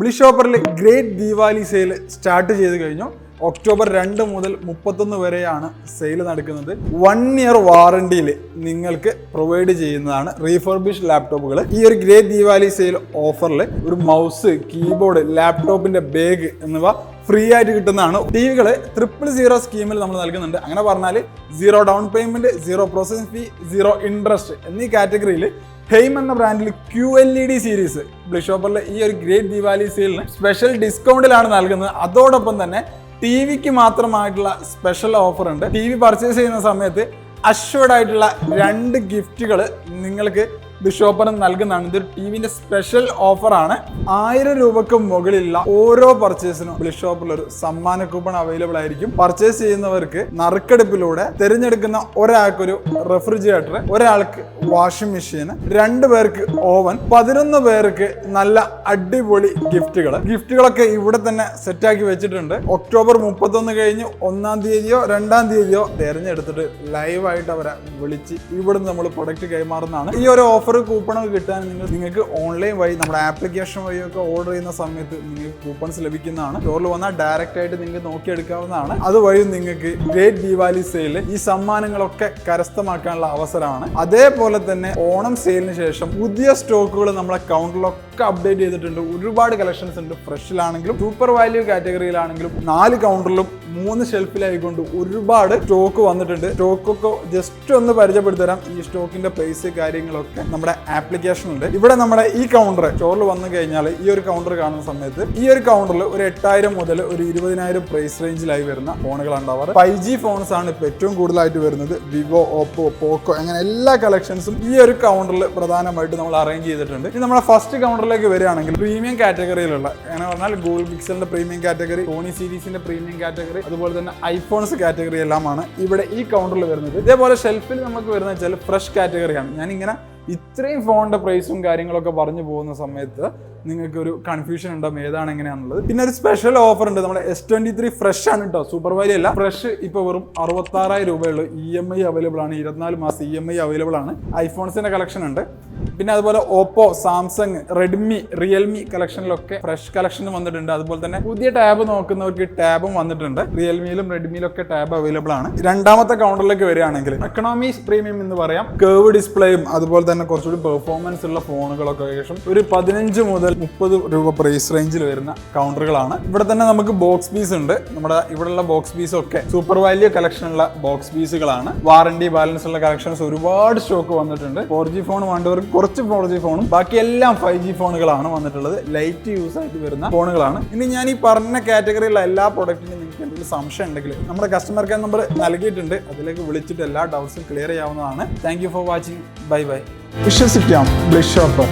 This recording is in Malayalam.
ബ്ലിഷ് ഷോപ്പറിൽ ഗ്രേറ്റ് ദീപാവലി സെയിൽ സ്റ്റാർട്ട് ചെയ്ത് കഴിഞ്ഞു. ഒക്ടോബർ രണ്ട് മുതൽ മുപ്പത്തൊന്ന് വരെയാണ് സെയിൽ നടക്കുന്നത്. വൺ ഇയർ വാറണ്ടിയിൽ നിങ്ങൾക്ക് പ്രൊവൈഡ് ചെയ്യുന്നതാണ് റീഫർബിഷ് ലാപ്ടോപ്പുകൾ. ഈ ഒരു ഗ്രേറ്റ് ദീപാവലി സെയിൽ ഓഫറിൽ ഒരു മൗസ് കീബോർഡ് ലാപ്ടോപ്പിന്റെ ബാഗ് എന്നിവ ഫ്രീ ആയിട്ട് കിട്ടുന്നതാണ്. ടി വികൾ ട്രിപ്പിൾ സീറോ സ്കീമിൽ നമ്മൾ നൽകുന്നുണ്ട്. അങ്ങനെ പറഞ്ഞാൽ zero down payment zero processing fee zero interest എന്നീ കാറ്റഗറിയിൽ ഹെയിം എന്ന ബ്രാൻഡിൽ Q L E D series ബ്ലിഷോപ്പറിലെ ഈ ഒരു ഗ്രേറ്റ് ദിവാലി സെയിലിന് സ്പെഷ്യൽ ഡിസ്കൗണ്ടിലാണ് നൽകുന്നത്. അതോടൊപ്പം തന്നെ ടി വിക്ക് മാത്രമായിട്ടുള്ള സ്പെഷ്യൽ ഓഫർ ഉണ്ട്. ടി വി പർച്ചേസ് ചെയ്യുന്ന സമയത്ത് അഷ്വർഡ് ആയിട്ടുള്ള രണ്ട് ഗിഫ്റ്റുകൾ നിങ്ങൾക്ക് ബിഷോപ്പറിന് നൽകുന്നതാണ്. ഇതൊരു ടി വിന്റെ സ്പെഷ്യൽ ഓഫറാണ്. ആയിരം രൂപക്ക് മുകളിലുള്ള ഓരോ പർച്ചേസിനും ബിഷോപ്പിൽ ഒരു സമ്മാന കൂപ്പൺ അവൈലബിൾ ആയിരിക്കും. പർച്ചേസ് ചെയ്യുന്നവർക്ക് നറുക്കെടുപ്പിലൂടെ തിരഞ്ഞെടുക്കുന്ന ഒരാൾക്ക് ഒരു റെഫ്രിജറേറ്റർ ഒരാൾക്ക് വാഷിംഗ് മെഷീൻ രണ്ടു പേർക്ക് ഓവൻ പതിനൊന്ന് പേർക്ക് നല്ല അടിപൊളി ഗിഫ്റ്റുകൾ ഗിഫ്റ്റുകളൊക്കെ ഇവിടെ തന്നെ സെറ്റാക്കി വെച്ചിട്ടുണ്ട്. ഒക്ടോബർ മുപ്പത്തൊന്ന് കഴിഞ്ഞ് ഒന്നാം തീയതിയോ രണ്ടാം തീയതിയോ തിരഞ്ഞെടുത്തിട്ട് ലൈവായിട്ട് അവരെ വിളിച്ച് ഇവിടുന്ന് നമ്മൾ പ്രൊഡക്റ്റ് കൈമാറുന്നതാണ്. ഈ ഒരു ഓഫർ കൂപ്പണൊക്കെ കിട്ടാൻ നിങ്ങൾ നിങ്ങൾക്ക് ഓൺലൈൻ വഴി നമ്മുടെ ആപ്ലിക്കേഷൻ വഴിയൊക്കെ ഓർഡർ ചെയ്യുന്ന സമയത്ത് നിങ്ങൾക്ക് കൂപ്പൺസ് ലഭിക്കുന്നതാണ്. സ്റ്റോറിൽ വന്നാൽ ഡയറക്റ്റ് ആയിട്ട് നിങ്ങൾക്ക് നോക്കിയെടുക്കാവുന്നതാണ്. അതുവഴി നിങ്ങൾക്ക് ഗ്രേറ്റ് ദീപാവലി സെയിൽ ഈ സമ്മാനങ്ങളൊക്കെ കരസ്ഥമാക്കാനുള്ള അവസരമാണ്. അതേപോലെ തന്നെ ഓണം സെയിലിന് ശേഷം പുതിയ സ്റ്റോക്കുകൾ നമ്മളെ കൗണ്ടറിലൊക്കെ അപ്ഡേറ്റ് ചെയ്തിട്ടുണ്ട്. ഒരുപാട് കളക്ഷൻസ് ഉണ്ട്. ഫ്രഷിലാണെങ്കിലും സൂപ്പർ വാല്യൂ കാറ്റഗറിയിലാണെങ്കിലും നാല് കൗണ്ടറിലും മൂന്ന് ഷെൽഫിലായിക്കൊണ്ട് ഒരുപാട് സ്റ്റോക്ക് വന്നിട്ടുണ്ട്. സ്റ്റോക്കൊക്കെ ജസ്റ്റ് ഒന്ന് പരിചയപ്പെടുത്തരാം. ഈ സ്റ്റോക്കിന്റെ പ്രൈസ് കാര്യങ്ങളൊക്കെ നമ്മുടെ ആപ്ലിക്കേഷൻ ഉണ്ട്. ഇവിടെ നമ്മുടെ ഈ കൗണ്ടർ സ്റ്റോറിൽ വന്നു കഴിഞ്ഞാൽ ഈ ഒരു കൗണ്ടർ കാണുന്ന സമയത്ത് ഈ ഒരു കൗണ്ടറിൽ ഒരു എട്ടായിരം മുതൽ ഒരു ഇരുപതിനായിരം പ്രൈസ് റേഞ്ചിലായി വരുന്ന ഫോണുകളാണ് ഉണ്ടാവാറ്. ഫൈവ് ജി ഫോൺസ് ആണ് ഇപ്പോൾ ഏറ്റവും കൂടുതലായിട്ട് വരുന്നത്. വിവോ ഓപ്പോ പോക്കോ അങ്ങനെ എല്ലാ കളക്ഷൻസും ഈ ഒരു കൗണ്ടറിൽ പ്രധാനമായിട്ട് നമ്മൾ അറേഞ്ച് ചെയ്തിട്ടുണ്ട്. ഇനി നമ്മുടെ ഫസ്റ്റ് കൗണ്ടറിലേക്ക് വരികയാണെങ്കിൽ പ്രീമിയം കാറ്റഗറിയിലുള്ള അങ്ങനെ പറഞ്ഞാൽ ഗൂഗിൾ പിക്സലിന്റെ പ്രീമിയം കാറ്റഗറി സോണി സീരീസിന്റെ പ്രീമിയം കാറ്റഗറി അതുപോലെ തന്നെ ഐഫോൺസ് കാറ്റഗറി എല്ലാമാണ് ഇവിടെ ഈ കൗണ്ടറിൽ വരുന്നത്. ഇതേപോലെ ഷെൽഫിൽ നമുക്ക് വരുന്ന വെച്ചാൽ ഫ്രഷ് കാറ്റഗറിയാണ് ഞാനിങ്ങനെ ഇത്രയും ഫോണിന്റെ പ്രൈസും കാര്യങ്ങളൊക്കെ പറഞ്ഞു പോകുന്ന സമയത്ത് നിങ്ങൾക്ക് ഒരു കൺഫ്യൂഷൻ ഉണ്ടാവും ഏതാണ് എങ്ങനെയാണെന്നുള്ളത് പിന്നെ ഒരു സ്പെഷ്യൽ ഓഫർ ഉണ്ട്. നമ്മുടെ എസ് ട്വന്റി ത്രീ ഫ്രഷ് ആണ് കേട്ടോ സൂപ്പർ വാലി അല്ല. ഫ്രഷ് ഇപ്പോൾ വെറും അറുപത്താറായിരം രൂപയുള്ളൂ ഇ എം ഐ അവൈലബിൾ ആണ്. ഇരുപത്തിനാല് മാസം ഇ എം ഐ അവൈലബിൾ ആണ്. ഐഫോൺസിന്റെ കളക്ഷൻ ഉണ്ട്. പിന്നെ അതുപോലെ ഓപ്പോ സാംസങ് റെഡ്മി റിയൽമി കളക്ഷനിലൊക്കെ ഫ്രഷ് കളക്ഷൻ വന്നിട്ടുണ്ട്. അതുപോലെ തന്നെ പുതിയ ടാബ് നോക്കുന്നവർക്ക് ടാബും വന്നിട്ടുണ്ട്. റിയൽമിയിലും റെഡ്മിയിലും ഒക്കെ ടാബ് അവൈലബിൾ ആണ്. രണ്ടാമത്തെ കൗണ്ടറിലേക്ക് വരികയാണെങ്കിൽ എക്കണോമി പ്രീമിയം എന്ന് പറയാം. കേവ് ഡിസ്പ്ലേയും അതുപോലെ തന്നെ കുറച്ചുകൂടി പെർഫോമൻസ് ഉള്ള ഫോണുകളൊക്കെ ഏകദേശം ഒരു പതിനഞ്ച് മുതൽ മുപ്പത് രൂപ പ്രൈസ് റേഞ്ചിൽ വരുന്ന കൗണ്ടറുകളാണ് ഇവിടെ തന്നെ നമുക്ക് ബോക്സ് പീസ് ഉണ്ട്. നമ്മുടെ ഇവിടെയുള്ള ബോക്സ് പീസ് ഒക്കെ സൂപ്പർ വാല്യൂ കളക്ഷനുള്ള ബോക്സ് പീസുകളാണ് വാറണ്ടി ബാലൻസ് ഉള്ള കളക്ഷൻസ് ഒരുപാട് സ്റ്റോക്ക് വന്നിട്ടുണ്ട്. ഫോർ ജി ഫോൺ വേണ്ടവർക്ക് കുറച്ച് ഫോർ ജി ഫോണും ബാക്കി എല്ലാം ഫൈവ് ജി ഫോണുകളാണ് വന്നിട്ടുള്ളത്. ലൈറ്റ് യൂസ് ആയിട്ട് വരുന്ന ഫോണുകളാണ്. ഇനി ഞാൻ ഈ പറഞ്ഞ കാറ്റഗറിയിലുള്ള എല്ലാ പ്രോഡക്റ്റിനും നിങ്ങൾക്ക് എന്തെങ്കിലും സംശയം ഉണ്ടെങ്കിൽ നമ്മുടെ കസ്റ്റമർ കെയർ നമ്പർ നൽകിയിട്ടുണ്ട്. അതിലേക്ക് വിളിച്ചിട്ട് എല്ലാ ഡൗട്ട്സും ക്ലിയർ ചെയ്യാവുന്നതാണ്. Thank for watching bye bye വിശ്വസിക്കാം. Blish shopper